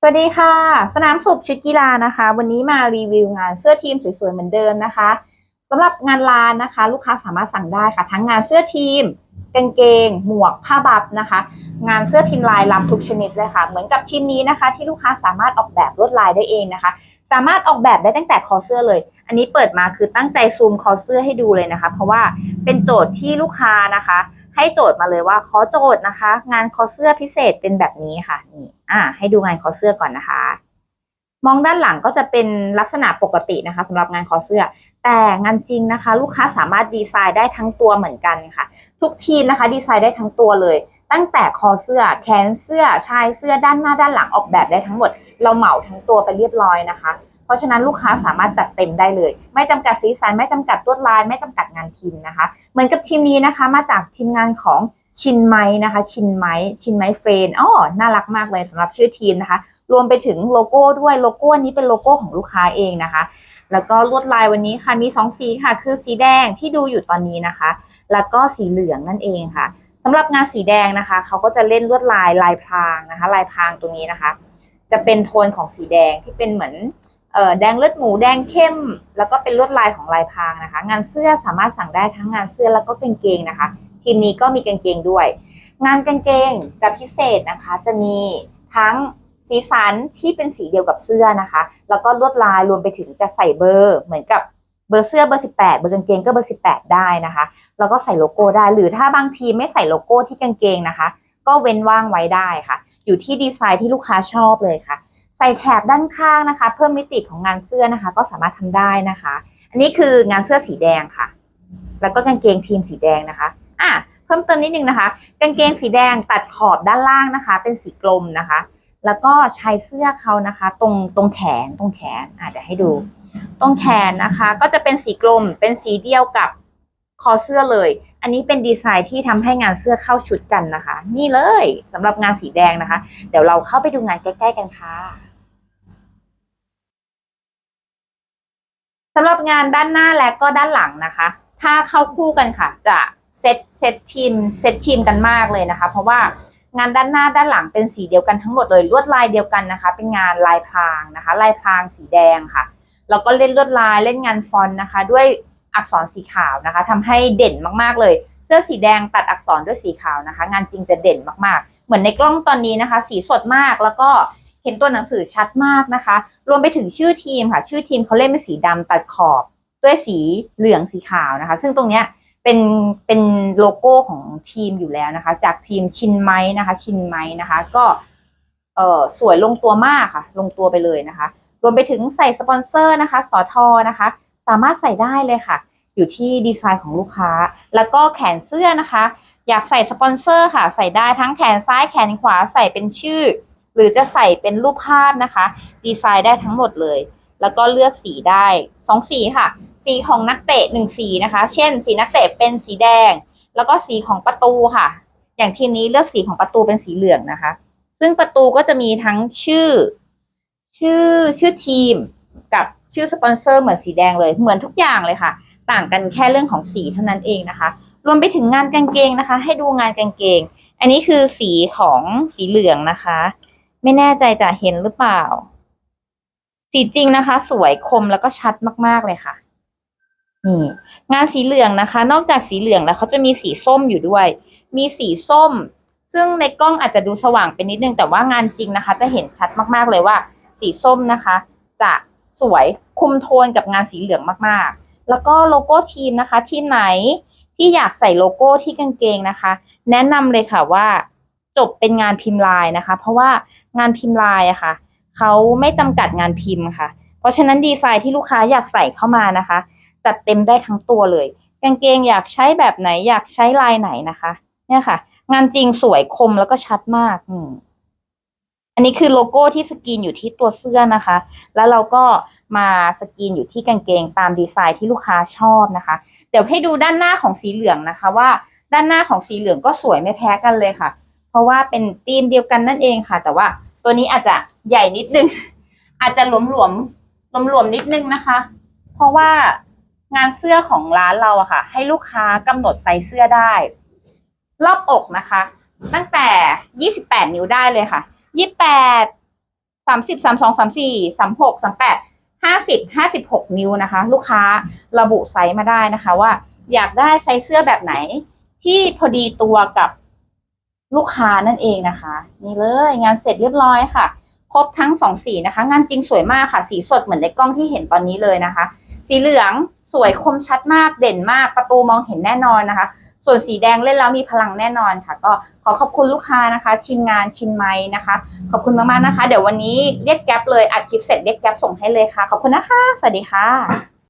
สวัสดีค่ะ สนามสุบชุดกีฬานะคะ วันนี้มารีวิวงานเสื้อทีมสวยๆเหมือนเดิมนะคะสำหรับงานลานนะคะ ลูกค้าสามารถสั่งได้ค่ะ ทั้งงานเสื้อทีมกางเกง หมวกผ้าบับนะคะ งานเสื้อพิมพ์ลายลำทุกชนิดเลยค่ะ เหมือนกับทีมนี้นะคะ ที่ลูกค้าสามารถออกแบบลวดลายได้เองนะคะ สามารถออกแบบได้ตั้งแต่คอเสื้อเลย อันนี้เปิดมาคือตั้งใจซูมคอเสื้อให้ดูเลยนะคะ เพราะว่าเป็นโจทย์ที่ลูกค้านะคะ ให้โจทย์มาเลยว่าขอโจทย์นะคะ งานคอเสื้อพิเศษเป็นแบบนี้ค่ะนี่อ่าให้ดูงานคอเสื้อก่อนนะคะ มองด้านหลังก็จะเป็นลักษณะปกตินะคะสำหรับงานคอเสื้อ แต่งานจริงนะคะ ลูกค้าสามารถดีไซน์ได้ทั้งตัวเหมือนกันค่ะ ทุกทีนะคะ ดีไซน์ได้ทั้งตัวเลย ตั้งแต่คอเสื้อ แขนเสื้อชายเสื้อด้านหน้าด้านหลังออกแบบได้ทั้งหมด เราเหมาทั้งตัวไปเรียบร้อยนะคะ เพราะฉะนั้นลูกค้าสามารถจัดเต็มได้เลย ไม่จำกัดสีสันไม่จำกัดลวดลาย ไม่จำกัดงานพิมพ์นะคะ เหมือนกับทีมนี้นะคะ มาจากทีมงานของชินไม้นะคะ ชินไม้ชินไม้เฟรนอ๋อน่ารักมากเลยสำหรับชื่อทีมนะคะ รวมไปถึงโลโก้ด้วยโลโก้อันนี้เป็นโลโก้ของลูกค้าเองนะคะ แล้วก็ลวดลายวันนี้ค่ะมีสองสีค่ะ คือสีแดงที่ดูอยู่ตอนนี้นะคะ แล้วก็สีเหลืองนั่นเองค่ะสำหรับงานสีแดงนะคะ เขาก็จะเล่นลวดลายลายพรางนะคะ ลายพรางตรงนี้นะคะ จะเป็นโทนของสีแดงที่เป็นเหมือน แดงเลือดหมูแดงเข้ม แล้วก็เป็นลวดลายของลายพรางนะคะ งานเสื้อสามารถสั่งได้ทั้งงานเสื้อแล้วก็กางเกงนะคะ ทีมนี้ก็มีกางเกงด้วย งานกางเกงจะพิเศษนะคะ จะมีทั้งสีสันที่เป็นสีเดียวกับเสื้อนะคะ แล้วก็ลวดลายรวมไปถึงจะใส่เบอร์เหมือนกับเบอร์เสื้อเบอร์ 18 เบอร์กางเกงก็เบอร์ 18 ได้นะคะ แล้วก็ใส่โลโก้ได้ หรือถ้าบางทีไม่ใส่โลโก้ที่กางเกงนะคะ ก็เว้นว่างไว้ได้ค่ะ อยู่ที่ดีไซน์ที่ลูกค้าชอบเลยค่ะ ใส่แถบด้านข้างนะคะ เพิ่มมิติของงานเสื้อนะคะ ก็สามารถทำได้นะคะ อันนี้คืองานเสื้อสีแดงค่ะ แล้วก็กางเกงทีมสีแดงนะคะ อะเพิ่มเติมนิดนึงนะคะ กางเกงสีแดงตัดขอบด้านล่างนะคะ เป็นสีกลมนะคะ แล้วก็ชายเสื้อเขานะคะ ตรงตรงแขนตรงแขนอะเดี๋ยวให้ดู ตรงแขนนะคะ ก็จะเป็นสีกลมเป็นสีเดียวกับคอเสื้อเลย อันนี้เป็นดีไซน์ที่ทำให้งานเสื้อเข้าชุดกันนะคะ นี่เลยสำหรับงานสีแดงนะคะ เดี๋ยวเราเข้าไปดูงานใกล้ ๆ กันค่ะำหรับงานด้านหน้าและก็ด้านหลังนะคะ ถ้าเข้าคู่กันค่ะ จะเซตเซตทีมเซตทีมกันมากเลยนะคะ เพราะว่างานด้านหน้าด้านหลังเป็นสีเดียวกันทั้งหมดเลยลวดลายเดียวกันนะคะ เป็นงานลายพรางนะคะ ลายพรางสีแดงค่ะแล้วก็เล่นลวดลายเล่นงานฟอนต์นะคะ ด้วยอักษรสีขาวนะคะทำให้เด่นมากๆเลย เสื้อสีแดงตัดอักษรด้วยสีขาวนะคะ งานจริงจะเด่นมากๆ เหมือนในกล้องตอนนี้นะคะ สีสดมากแล้วก็ ห็นตัวหนังสือชัดมากนะคะ รวมไปถึงชื่อทีมค่ะ ชื่อทีมเขาเล่นเป็นสีดำตัดขอบด้วยสีเหลืองสีขาวนะคะ ซึ่งตรงเนี้ยเป็นเป็นโลโก้ของทีมอยู่แล้วนะคะ จากทีมชินไม้นะคะ ชินไม้นะคะ ก็เออสวยลงตัวมากค่ะ ลงตัวไปเลยนะคะ รวมไปถึงใส่สปอนเซอร์นะคะสอทอนะคะ สามารถใส่ได้เลยค่ะ อยู่ที่ดีไซน์ของลูกค้า แล้วก็แขนเสื้อนะคะ อยากใส่สปอนเซอร์ค่ะ ใส่ได้ทั้งแขนซ้ายแขนขวาใส่เป็นชื่อ หรือจะใส่เป็นรูปภาพนะคะ ดีไซน์ได้ทั้งหมดเลย แล้วก็เลือกสีได้สองสีค่ะ สีของนักเตะหนึ่งสีนะคะ เช่น สีนักเตะเป็นสีแดง แล้วก็สีของประตูค่ะ อย่างทีมนี้เลือกสีของประตูเป็นสีเหลืองนะคะ ซึ่งประตูก็จะมีทั้งชื่อ ชื่อชื่อทีมกับชื่อสปอนเซอร์เหมือนสีแดงเลยเหมือนทุกอย่างเลยค่ะ ต่างกันแค่เรื่องของสีเท่านั้นเองนะคะ รวมไปถึงงานกางเกงนะคะ ให้ดูงานกางเกง อันนี้คือสีของสีเหลืองนะคะ ไม่แน่ใจจะเห็นหรือเปล่า สีจริงนะคะ สวยคมแล้วก็ชัดมากๆเลยค่ะ นี่งานสีเหลืองนะคะ นอกจากสีเหลืองแล้วเขาจะมีสีส้มอยู่ด้วย มีสีส้ม ซึ่งในกล้องอาจจะดูสว่างไปนิดนึงแต่ว่างานจริงนะคะ จะเห็นชัดมากๆเลยว่า สีส้มนะคะ จะสวยคุมโทนกับงานสีเหลืองมากๆ แล้วก็โลโก้ทีมนะคะ ทีมไหนที่อยากใส่โลโก้ที่กางเกงนะคะ แนะนำเลยค่ะว่า จบเป็นงานพิมพ์ลายนะคะ เพราะว่างานพิมพ์ลายอะค่ะเขาไม่จำกัดงานพิมพ์ค่ะ เพราะฉะนั้นดีไซน์ที่ลูกค้าอยากใส่เข้ามานะคะ จัดเต็มได้ทั้งตัวเลย กางเกงอยากใช้แบบไหนอยากใช้ลายไหนนะคะ เนี่ยค่ะ งานจริงสวยคมแล้วก็ชัดมากอืมอันนี้คือโลโก้ที่สกรีนอยู่ที่ตัวเสื้อนะคะ แล้วเราก็มาสกรีนอยู่ที่กางเกงตามดีไซน์ที่ลูกค้าชอบนะคะ เดี๋ยวให้ดูด้านหน้าของสีเหลืองนะคะ ว่าด้านหน้าของสีเหลืองก็สวยไม่แพ้กันเลยค่ะ ราะว่าเป็นธีมเดียวกันนั่นเองค่ะ แต่ว่าตัวนี้อาจจะใหญ่นิดนึง อาจจะหลวมหลวมหลวมหลวมๆนิดนึงนะคะ เพราะว่างานเสื้อของร้านเราอะค่ะ ให้ลูกค้ากำหนดไซส์เสื้อได้ รอบอกนะคะ ตั้งแต่28นิ้วได้เลยค่ะ28สามสิบสามสองสามสี่สามหกสามแปดห้าสิบห้าสิบหกนิ้วนะคะ ลูกค้าระบุไซส์มาได้นะคะ ว่าอยากได้ไซส์เสื้อแบบไหนที่พอดีตัวกับ ลูกค้านั่นเองนะคะ นี่เลยงานเสร็จเรียบร้อยค่ะ ครบทั้งสองสีนะคะ งานจริงสวยมากค่ะ สีสดเหมือนในกล้องที่เห็นตอนนี้เลยนะคะ สีเหลืองสวยคมชัดมากเด่นมาก ประตูมองเห็นแน่นอนนะคะ ส่วนสีแดงเล่นแล้วมีพลังแน่นอนค่ะ ก็ขอขอบคุณลูกค้านะคะทีมงานชินไม้นะคะ ขอบคุณมากๆนะคะ เดี๋ยววันนี้เรียกแก๊ปเลยอัดคลิปเสร็จเรียกแก๊ปส่งให้เลยค่ะ ขอบคุณนะคะ สวัสดีค่ะ